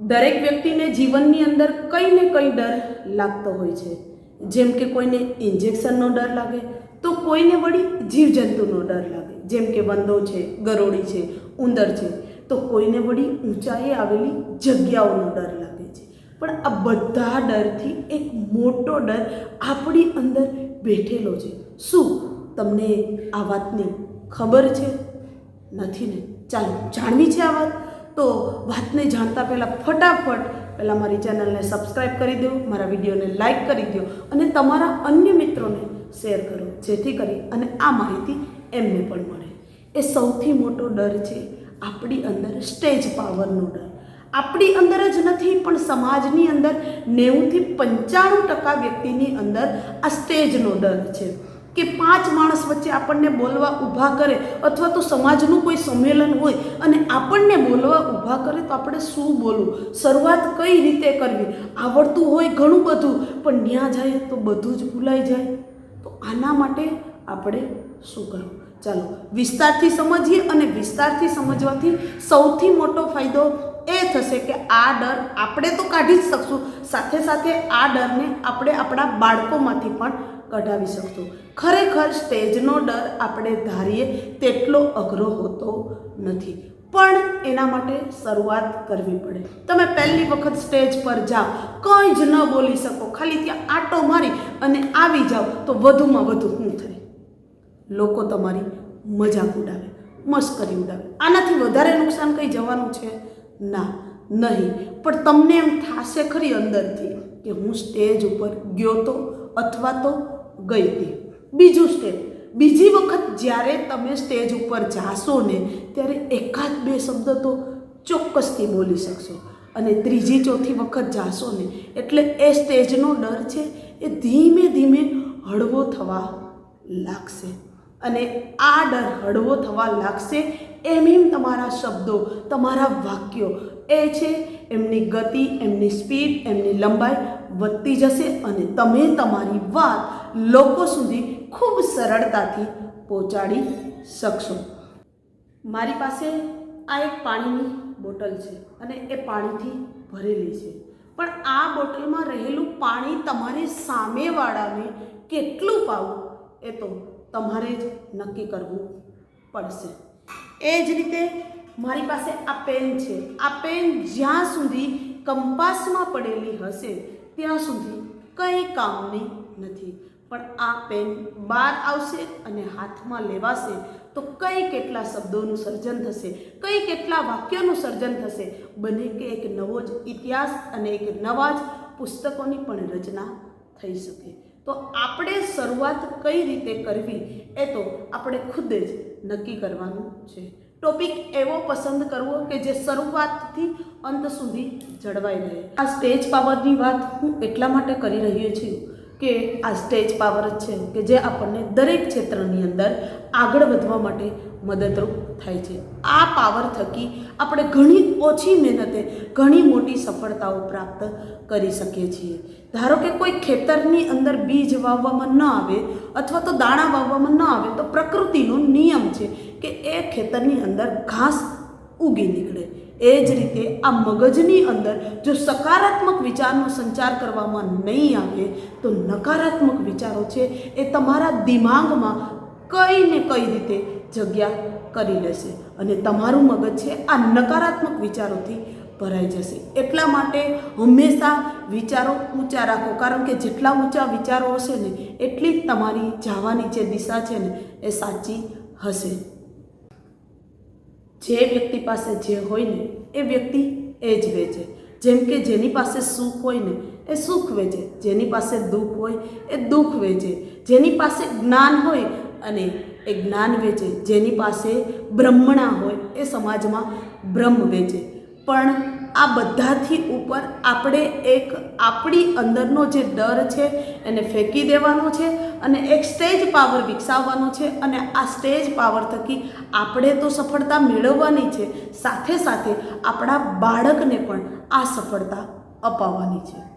દરેક વ્યક્તિને જીવનની અંદર કંઈ ને કંઈ ડર લાગતો હોય છે. જેમ કે કોઈને ઇન્જેક્શનનો ડર લાગે, તો કોઈને વળી જીવજંતુનો ડર લાગે. જેમ કે બંદો છે, ગરોળી છે, ઉંદર છે, તો કોઈને વળી ઊંચાઈએ આવેલી જગ્યાઓનો ડર લાગે છે. પણ આ બધા ડરથી એક મોટો ડર આપણી અંદર બેઠેલો છે. શું તમને આ વાતની ખબર છે? નથી ને? ચાલો, જાણવી છે આ વાત? તો વાતને જાણતા પહેલાં ફટાફટ પહેલાં મારી ચેનલને સબસ્ક્રાઈબ કરી દો, મારા વિડીયોને લાઇક કરી દો અને તમારા અન્ય મિત્રોને શેર કરો, જેથી કરી અને આ માહિતી એમને પણ મળે. એ સૌથી મોટો ડર છે આપણી અંદર સ્ટેજ પાવરનો ડર. આપણી અંદર જ નથી, પણ સમાજની અંદર નેવુંથી પંચાણું ટકા વ્યક્તિની અંદર આ સ્ટેજનો ડર છે. કે પાંચ માણસ વચ્ચે આપણને બોલવા ઊભા કરે અથવા તો સમાજનું કોઈ સંમેલન હોય અને આપણને બોલવા ઊભા કરે તો આપણે શું બોલવું? શરૂઆત કઈ રીતે કરવી? આવડતું હોય ઘણું બધું, પણ ત્યાં જાય તો બધું જ ભૂલાઈ જાય. તો આના માટે આપણે શું કરવું? ચાલો, વિસ્તારથી સમજીએ અને વિસ્તારથી સમજવાથી સૌથી મોટો ફાયદો એ થશે કે આ ડર આપણે તો કાઢી જ શકશું. સાથે સાથે આ ડરને આપણે આપણા બાળકોમાંથી પણ કઢાવી શકશું. ખરેખર સ્ટેજનો ડર આપણે ધારીએ તેટલો અઘરો હોતો નથી. પણ એના માટે શરૂઆત કરવી પડે. તમે પહેલી વખત સ્ટેજ પર જાઓ, કંઈ જ ન બોલી શકો. ખાલી ત્યાં આટો મારી અને આવી જાઓ તો વધુમાં વધુ શું થાય? લોકો તમારી મજાક ઉડાવે મસ્કરી ઉડાવે. આનાથી વધારે નુકસાન કંઈ જવાનું છે? ના, નહીં. પણ તમને એમ થશે ખરી અંદરથી કે હું સ્ટેજ ઉપર ગયો તો અથવા તો ગઈ હતી. બીજું સ્ટેપ બીજી વખત જ્યારે તમે સ્ટેજ ઉપર જાશો ને, ત્યારે એકાદ બે શબ્દ તો ચોક્કસથી બોલી શકશો. અને ત્રીજી, ચોથી વખત જાશો ને, એટલે એ સ્ટેજનો ડર છે એ ધીમે ધીમે હળવો થવા લાગશે. અને આ ડર હળવો થવા લાગશે એમ એમ તમારા શબ્દો, તમારા વાક્યો. એ છે, એમની ગતિ, એમની સ્પીડ, એમની લંબાઈ વધતી જશે અને તમે તમારી વાત લોકો સુધી ખૂબ સરળતાથી પહોંચાડી શકશો. મારી પાસે આ એક પાણીની બોટલ છે અને એ પાણીથી ભરેલી છે. પણ આ બોટલમાં રહેલું પાણી તમારે સામેવાળાને કેટલું પાવું એ તો તમારે જ નક્કી કરવું પડશે. એ જ રીતે મારી પાસે આ પેન છે. આ પેન જ્યાં સુધી કંપાસમાં પડેલી હશે, ત્યાં સુધી કંઈ કામની નથી. પણ આ પેન બહાર આવશે અને હાથમાં લેવાશે, તો કઈ કેટલા શબ્દોનું સર્જન થશે, કઈ કેટલા વાક્યોનું સર્જન થશે, બને કે એક નવો જ ઇતિહાસ અને એક નવા જ પુસ્તકોની પણ રચના થઈ શકે. તો આપણે શરૂઆત કઈ રીતે કરવી એ તો આપણે ખુદ જ નક્કી કરવાનું છે. ટોપિક એવો પસંદ કરવો કે જે શરૂઆતથી અંત સુધી જળવાઈ રહે. આ સ્ટેજ પાવરની વાત હું એટલા માટે કરી રહ્યો છું કે આ સ્ટેજ પાવર જ છે કે જે આપણને દરેક ક્ષેત્રની અંદર આગળ વધવા માટે મદદરૂપ થાય છે. આ પાવર થકી આપણે ઘણી ઓછી મહેનતે ઘણી મોટી સફળતાઓ પ્રાપ્ત કરી શકીએ છીએ. ધારો કે કોઈ ખેતરની અંદર બીજ વાવવામાં ન આવે અથવા તો દાણા વાવવામાં ન આવે તો પ્રકૃતિનો નિયમ છે કે એ ખેતરની અંદર ઘાસ ઉગી નીકળે. એ જ રીતે આ મગજની અંદર જો સકારાત્મક વિચારનો સંચાર કરવામાં નહીં આવે તો નકારાત્મક વિચારો છે એ તમારા દિમાગમાં કઈ ને કઈ રીતે જગ્યા કરી લેશે? અને તમારું મગજ છે આ નકારાત્મક વિચારોથી ભરાઈ જશે. એટલા માટે હંમેશા વિચારો ઊંચા રાખો. કારણ કે જેટલા ઊંચા વિચારો હશે ને, એટલી જ તમારી જવાની જે દિશા છે ને, એ સાચી હશે. જે વ્યક્તિ પાસે જે હોય ને, એ વ્યક્તિ એ જ વેચે. જેમ કે જેની પાસે સુખ હોય ને, એ સુખ વેચે. જેની પાસે દુઃખ હોય, એ દુઃખ વેચે. જેની પાસે જ્ઞાન હોય અને એ જ્ઞાન વેચે, જેની પાસે બ્રહ્મણા હોય એ સમાજમાં બ્રહ્મ વેચે. પણ આ બધાથી ઉપર આપણે એક આપણી અંદરનો જે ડર છે એને ફેંકી દેવાનો છે અને એક સ્ટેજ પાવર વિકસાવવાનો છે અને આ સ્ટેજ પાવર થકી આપણે તો સફળતા મેળવવાની છે. સાથે સાથે આપણા બાળકને પણ આ સફળતા અપાવવાની છે.